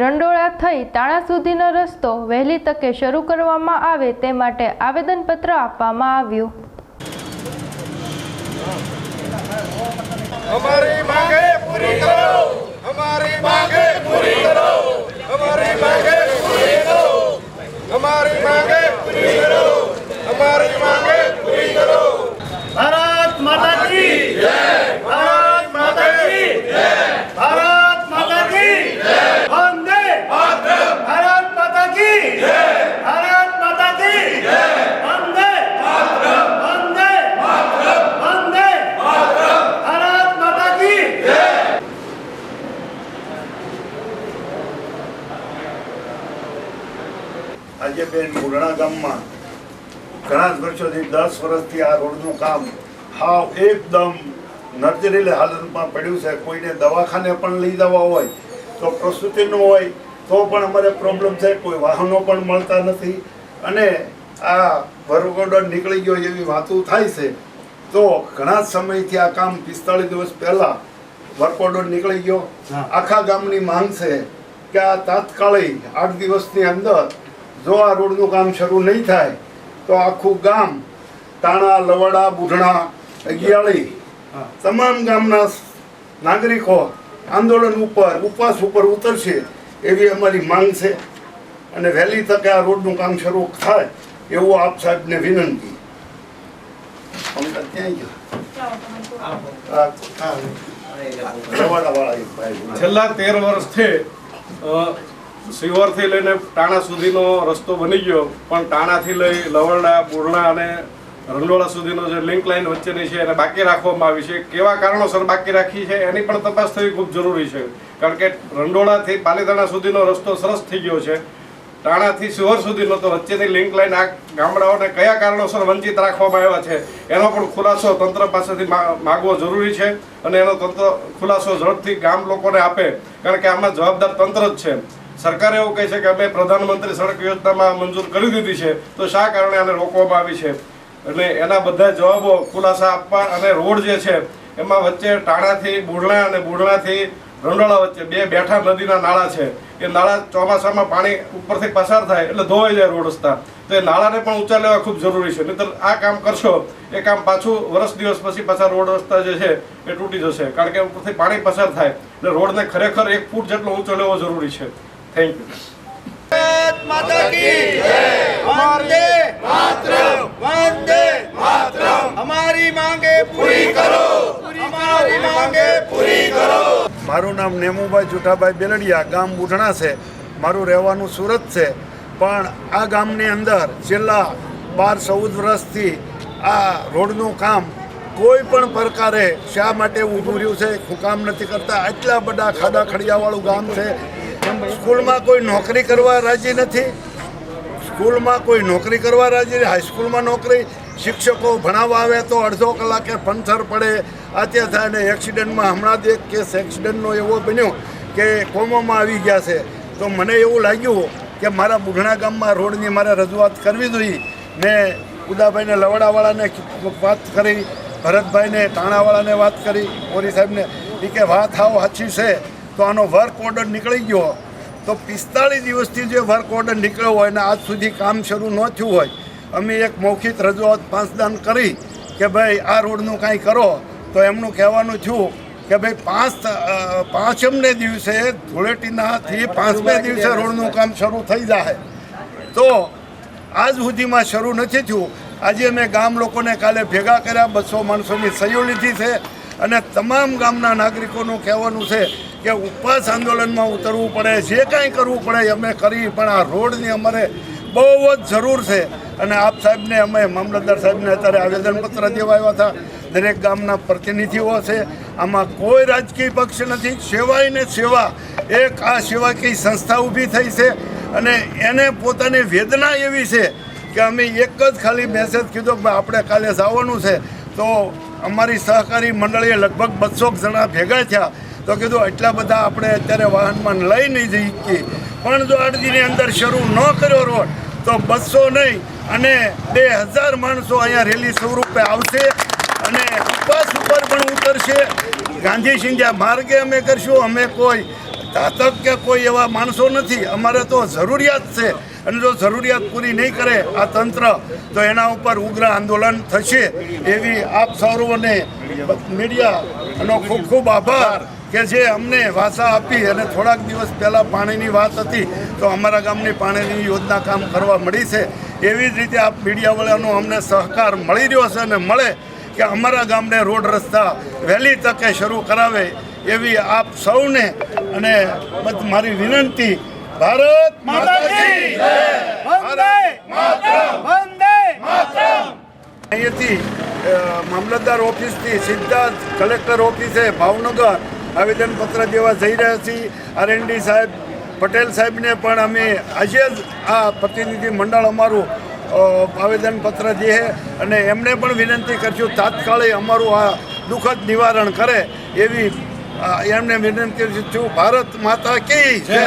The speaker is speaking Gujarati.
રંડોળા થઈ તાણા સુધીનો રસ્તો વહેલી તકે શરૂ કરવામાં આવે તે માટે આવેદનપત્ર આપવામાં આવ્યું. અમારી માંગે પૂરી કરો! અમારી માંગે પૂરી કરો! અમારી માંગે આજે બેન મુરણા ગામમાં ઘણા જ વર્ષોથી દસ વર્ષથી આ રોડનું કામ હાવ એકદમ નર્જરીલે હાલતમાં પડ્યું છે. કોઈને દવાખાને પણ લઈ જવા હોય તો પ્રસૂતિનું હોય તો પણ અમારે પ્રોબ્લેમ છે. કોઈ વાહનો પણ મળતા નથી. અને આ વરગોડર નીકળી ગયો એવી વાતો થાય છે. તો ઘણા સમયથી આ કામ પિસ્તાળીસ દિવસ પહેલાં વર્કઓર્ડર નીકળી ગયો. આખા ગામની માંગ છે કે આ તાત્કાલિક આઠ દિવસની અંદર જો આ રોડનું કામ શરૂ નહીં થાય તો આખું ગામ તાણા લવડા બુઢણા અગિયાળી તમામ ગામના નાગરિકો આંદોલન ઉપર ઉપવાસ ઉપર ઉતરશે એવી અમારી માંગ છે. અને વહેલી તકે આ રોડનું કામ શરૂ થાય એવું આપ સાહેબને વિનંતી. છેલ્લા તેર વર્ષથી સિહોરથી લઈને ટાણા સુધીનો રસ્તો બની ગયો, પણ ટાણાથી લઈ લવરડા, બુરણા અને રંડોળા સુધીનો જે લિંક લાઇન વચ્ચેની છે એને બાકી રાખવામાં આવી છે. કેવા કારણોસર બાકી રાખી છે એની પણ તપાસ થવી ખૂબ જરૂરી છે, કારણ કે રંડોળાથી પાલીતાણા સુધીનો રસ્તો સરસ થઈ ગયો છે. ટાણાથી સિહોર સુધીનો તો વચ્ચેની લિંક લાઇન આ ગામડાઓને કયા કારણોસર વંચિત રાખવામાં આવ્યા છે, એનો પણ ખુલાસો તંત્ર પાસેથી માગવો જરૂરી છે અને એનો તંત્ર ખુલાસો ઝડપથી ગામ લોકોને આપે, કારણ કે આમાં જવાબદાર તંત્ર જ છે. સરકાર એવું કહે છે કે અમે પ્રધાનમંત્રી સડક યોજનામાં મંજૂર કરી દીધી છે. તો શા કારણે આને રોકવામાં આવી છે? એટલે એના બધા જવાબો ખુલાસા આપવા અને રોડ જે છે, એમાં વચ્ચે ટાણાથી બુઢણા અને બુઢણાથી રંડોળા વચ્ચે બે બેઠા નદીના નાળા છે. એ નાળા ચોમાસામાં પાણી ઉપરથી પસાર થાય એટલે ધોવાઈ જાય રોડ રસ્તા. તો એ નાળાને પણ ઊંચા લેવા ખૂબ જરૂરી છે. નહીતર આ કામ કરશો, એ કામ પાછું વર્ષ દિવસ પછી પાછા રોડ રસ્તા જે છે, એ તૂટી જશે. કારણ કે ઉપરથી પાણી પસાર થાય. એટલે રોડને ખરેખર એક ફૂટ જેટલો ઊંચો લેવો જરૂરી છે. થેન્ક યુ માતા કી જય. વંદે માતરમ. વંદે માતરમ. અમારી માંગે પૂરી કરો. અમારી માંગે પૂરી કરો. મારું નામ નેમુભાઈ જુઠાભાઈ બેલડિયા. ગામ બુઢણા છે. મારું રહેવાનું સુરત છે. પણ આ ગામની અંદર છેલ્લા બાર ચૌદ વર્ષથી આ રોડનું કામ કોઈ પણ પ્રકારે શા માટે ઊભું રહ્યું છે હું કામ નથી કરતા. આટલા બધા ખાડા ખડિયાવાળું ગામ છે. સ્કૂલમાં કોઈ નોકરી કરવા રાજી નથી. સ્કૂલમાં કોઈ નોકરી કરવા રાજી હાઈસ્કૂલમાં નોકરી શિક્ષકો ભણાવવા આવે તો અડધો કલાકે પંથર પડે. આત્ય થાય ને એક્સિડન્ટમાં હમણાં જ એક કેસ એક્સિડન્ટનો એવો બન્યો કે કોમોમાં આવી ગયા છે. તો મને એવું લાગ્યું કે મારા બુઢણા ગામમાં રોડની મારે રજૂઆત કરવી જોઈએ. મેં ઉદાભાઈને લવડાવાળાને વાત કરી, ભરતભાઈને ટાણાવાળાને વાત કરી, ઓરી સાહેબને. એ કે વાત હાવ સાચી છે. તો આનો વર્ક ઓર્ડર નીકળી ગયો તો પિસ્તાળીસ દિવસથી જે વર્ક ઓર્ડર નીકળ્યો હોય અને આજ સુધી કામ શરૂ ન થયું હોય, અમે એક મૌખિક રજૂઆત પાંચદાન કરી કે ભાઈ આ રોડનું કાંઈ કરો. તો એમનું કહેવાનું થયું કે ભાઈ પાંચ પાંચમને દિવસે ધૂળેટીનાથી પાંચમે દિવસે રોડનું કામ શરૂ થઈ જાય તો આજ સુધીમાં શરૂ નથી થયું. આજે અમે ગામ લોકોને કાલે ભેગા કર્યા, બસો માણસોની સહયોગ લીધી છે. અને તમામ ગામના નાગરિકોનું કહેવાનું છે કે ઉપવાસ આંદોલનમાં ઉતરવું પડે, જે કાંઈ કરવું પડે, અમે કરી, પણ આ રોડની અમારે બહુ જ જરૂર છે. અને આપ સાહેબને, અમે મામલતદાર સાહેબને અત્યારે આવેદનપત્ર દેવા આવ્યા હતા. દરેક ગામના પ્રતિનિધિઓ છે. આમાં કોઈ રાજકીય પક્ષ નથી. સેવાય ને સેવા એક આ સેવાકીય સંસ્થા ઊભી થઈ છે. અને એને પોતાની વેદના એવી છે કે અમે એક જ ખાલી મેસેજ કીધો કે આપણે કાલે જવાનું છે. તો અમારી સહકારી મંડળીએ લગભગ બસો જણા ભેગા થયા તો કીધું એટલા બધા આપણે અત્યારે વાહનમાં લઈ નહીં જઈ શકીએ. પણ જો અડધીની અંદર શરૂ ન કર્યો રોડ, તો બસો નહીં અને બે હજાર માણસો અહીંયા રેલી સ્વરૂપે આવશે અને ઉપવાસ ઉપર પણ ઉતરશે. ગાંધી સિંધ્યા માર્ગે અમે કરશું, અમે કોઈ તાતક કે કોઈ એવા માણસો નથી. અમારે તો જરૂરિયાત છે અને જો જરૂરિયાત પૂરી નહીં કરે આ તંત્ર, તો એના ઉપર ઉગ્ર આંદોલન થશે એવી આપ સૌરવને મીડિયાનો ખૂબ ખૂબ આભાર કે જે અમને વાસા આપી અને થોડાક દિવસ પહેલાં પાણીની વાત હતી, તો અમારા ગામની પાણીની યોજના કામ કરવા મળી છે. એવી જ રીતે આપ મીડિયાવાળાનો અમને સહકાર મળી રહ્યો છે અને મળે કે અમારા ગામને રોડ રસ્તા વહેલી તકે શરૂ કરાવે એવી આપ સૌને અને મારી વિનંતી ભારત માતા કી જય! વંદે મામલતદાર ઓફિસથી સીધા જ કલેક્ટર ઓફિસે ભાવનગર આવેદનપત્ર દેવા જઈ રહ્યા છીએ. આરએનડી સાહેબ પટેલ સાહેબને પણ અમે આજે જ આ પ્રતિનિધિ મંડળ અમારું આવેદનપત્ર દે અને એમને પણ વિનંતી કરશું તાત્કાલિક અમારું આ દુઃખદ નિવારણ કરે એવી એમને વિનંતી છું ભારત માતા કી જય.